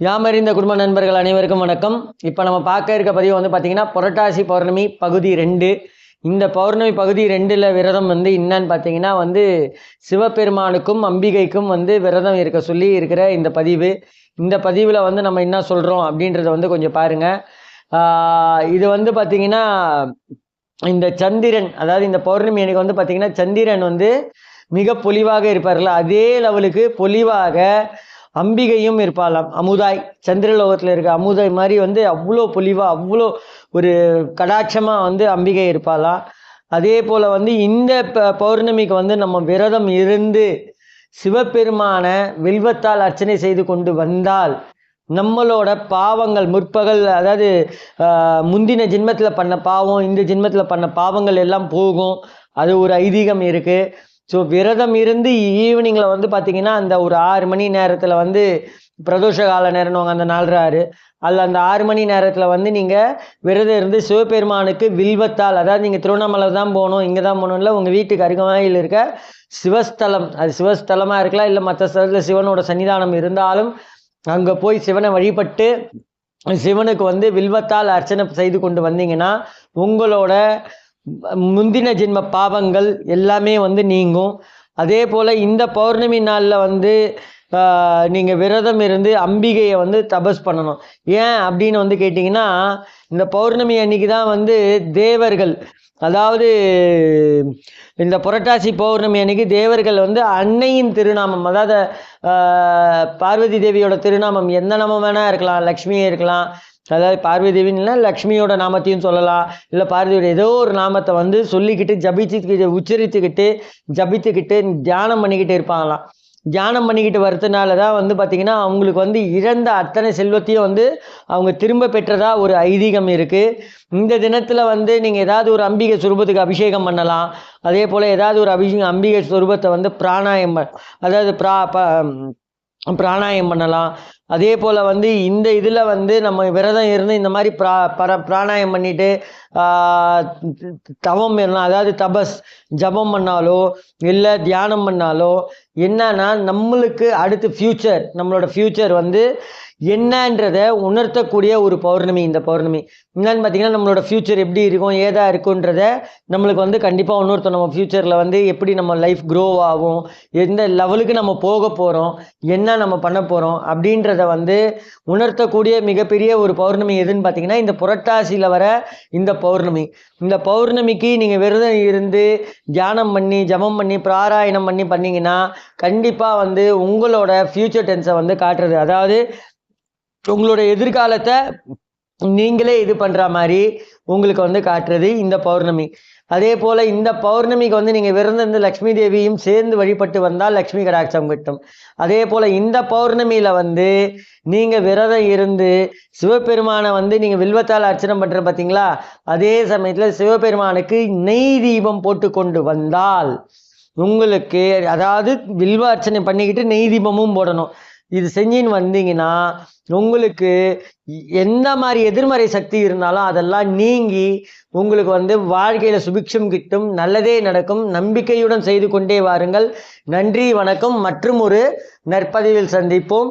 யாமறிந்த குடும்ப நண்பர்கள் அனைவருக்கும் வணக்கம். இப்போ நம்ம பார்க்க இருக்க பதிவு வந்து பார்த்தீங்கன்னா புரட்டாசி பௌர்ணமி பகுதி ரெண்டு. இந்த பௌர்ணமி பகுதி ரெண்டில் விரதம் வந்து என்னன்னு பார்த்தீங்கன்னா வந்து சிவபெருமானுக்கும் அம்பிகைக்கும் வந்து விரதம் இருக்க சொல்லி இருக்கிற இந்த பதிவு. இந்த பதிவில் வந்து நம்ம என்ன சொல்கிறோம் அப்படின்றத வந்து கொஞ்சம் பாருங்கள் இது வந்து பார்த்திங்கன்னா இந்த சந்திரன் அதாவது இந்த பௌர்ணமி எனக்கு வந்து பார்த்திங்கன்னா சந்திரன் வந்து மிக பொலிவாக இருப்பார்ல. அதே லெவலுக்கு பொலிவாக அம்பிகையும் இருப்பாளாம் அமுதாய் சந்திரலோகத்தில் இருக்க அமுதாய் மாதிரி வந்து அவ்வளோ பொலிவாக அவ்வளோ ஒரு கடாட்சமாக வந்து அம்பிகை இருப்பாளாம் அதே போல் வந்து இந்த ப- பௌர்ணமிக்கு வந்து நம்ம விரதம் இருந்து சிவபெருமான வில்வத்தால் அர்ச்சனை செய்து கொண்டு வந்தால் நம்மளோட பாவங்கள் முற்பகல் அதாவது முந்தின ஜென்மத்தில் பண்ண பாவம் இந்த ஜென்மத்தில் பண்ண பாவங்கள் எல்லாம் போகும். அது ஒரு ஐதீகம் இருக்குது ஸோ விரதம் இருந்து ஈவினிங்கில் வந்து பார்த்தீங்கன்னா அந்த ஒரு ஆறு மணி நேரத்தில் வந்து பிரதோஷ கால நேரம்னுவாங்க அந்த நாலரை ஆறு அதில் அந்த ஆறு மணி நேரத்தில் வந்து நீங்கள் விரதம் இருந்து சிவபெருமானுக்கு வில்வத்தால் அதாவது நீங்கள் திருவண்ணாமலை தான் போகணும் இங்கே தான் போகணும்ல உங்கள் வீட்டுக்கு அருகாமையில் இருக்க சிவஸ்தலம் அது சிவஸ்தலமாக இருக்கலாம் இல்லை மற்ற ஸ்தலத்தில் சிவனோட சன்னிதானம் இருந்தாலும் அங்கே போய் சிவனை வழிபட்டு சிவனுக்கு வந்து வில்வத்தால் அர்ச்சனை செய்து கொண்டு வந்தீங்கன்னா உங்களோட முந்தின ஜென்ம பாவங்கள் எல்லாமே வந்து நீங்கும். அதே போல் இந்த பௌர்ணமி நாளில் வந்து நீங்கள் விரதம் இருந்து அம்பிகையை வந்து தபஸ் பண்ணணும். ஏன் அப்படின்னு வந்து கேட்டிங்கன்னா இந்த பௌர்ணமி அன்னைக்கு தான் வந்து தேவர்கள் அதாவது இந்த புரட்டாசி பௌர்ணமி அன்னைக்கு தேவர்கள் வந்து அன்னையின் திருநாமம் அதாவது பார்வதி தேவியோட திருநாமம் எந்த நாமம் வேணால் இருக்கலாம் லக்ஷ்மியே இருக்கலாம் அதாவது பார்வதி தேவின்னா லக்ஷ்மியோட நாமத்தையும் சொல்லலாம். இல்லை பார்வதியோட ஏதோ ஒரு நாமத்தை வந்து சொல்லிக்கிட்டு ஜபிச்சுக்கிட்டு உச்சரித்துக்கிட்டு ஜபித்துக்கிட்டு தியானம் பண்ணிக்கிட்டு இருப்பாங்களாம். தியானம் பண்ணிக்கிட்டு வரதுனால தான் வந்து பார்த்திங்கன்னா அவங்களுக்கு வந்து இழந்த அத்தனை செல்வத்தையும் வந்து அவங்க திரும்ப பெற்றதா ஒரு ஐதீகம் இருக்குது இந்த தினத்தில் வந்து நீங்கள் ஏதாவது ஒரு அம்பிகை சுரூபத்துக்கு அபிஷேகம் பண்ணலாம். அதே போல் ஏதாவது ஒரு அபிஷேகம் அம்பிகை சுரூபத்தை வந்து பிராணாயம் அதாவது பிரா ப பிராணாயம் பண்ணலாம். அதே போல் வந்து இந்த இதில் வந்து நம்ம விரதம் இருந்து இந்த மாதிரி பிரா பர பிராணாயம் பண்ணிவிட்டு தவம் பண்ணலாம். அதாவது தபஸ் ஜபம் பண்ணாலோ இல்லை தியானம் பண்ணாலோ என்னன்னா நம்மளுக்கு அடுத்து ஃப்யூச்சர் நம்மளோட ஃப்யூச்சர் வந்து என்னன்றதை உணர்த்தக்கூடிய ஒரு பௌர்ணமி இந்த பௌர்ணமி. என்னன்னு பார்த்தீங்கன்னா நம்மளோட ஃப்யூச்சர் எப்படி இருக்கும் ஏதா இருக்குன்றத நம்மளுக்கு வந்து கண்டிப்பாக உணர்த்தும். நம்ம ஃப்யூச்சரில் வந்து எப்படி நம்ம லைஃப் க்ரோ ஆகும் எந்த லெவலுக்கு நம்ம போக போகிறோம் என்ன நம்ம பண்ண போகிறோம் அப்படின்றத வந்து உணர்த்தக்கூடிய மிகப்பெரிய ஒரு பௌர்ணமி எதுன்னு பார்த்தீங்கன்னா இந்த புரட்டாசியில் வர இந்த பௌர்ணமி. இந்த பௌர்ணமிக்கு நீங்கள் விரதம் இருந்து தியானம் பண்ணி ஜபம் பண்ணி பிராராயணம் பண்ணி பண்ணிங்கன்னா கண்டிப்பாக வந்து உங்களோட ஃப்யூச்சர் டென்ஸை வந்து காட்டுறது. அதாவது உங்களோட எதிர்காலத்தை நீங்களே இது பண்ணுற மாதிரி உங்களுக்கு வந்து காட்டுறது இந்த பௌர்ணமி. அதே போல் இந்த பௌர்ணமிக்கு வந்து நீங்கள் விரதம் லக்ஷ்மி தேவியும் சேர்ந்து வழிபட்டு வந்தால் லக்ஷ்மி கடாட்சம் கிட்டும். அதே போல் இந்த பௌர்ணமியில் வந்து நீங்கள் விரதம் இருந்து சிவபெருமானை வந்து நீங்கள் வில்வத்தால் அர்ச்சனை பண்ணுற பார்த்தீங்களா அதே சமயத்தில் சிவபெருமானுக்கு நெய் தீபம் போட்டு கொண்டு வந்தால் உங்களுக்கு அதாவது வில்வ அர்ச்சனை பண்ணிக்கிட்டு நெய் தீபமும் போடணும். இது செஞ்சின்னு வந்தீங்கன்னா உங்களுக்கு எந்த மாதிரி எதிர்மறை சக்தி இருந்தாலும் அதெல்லாம் நீங்கி உங்களுக்கு வந்து வாழ்க்கையில் சுபிக்ஷம் கிட்டும் நல்லதே நடக்கும் நம்பிக்கையுடன் செய்து கொண்டே வாருங்கள். நன்றி வணக்கம் மற்றும் ஒரு நற்பதிவில் சந்திப்போம்.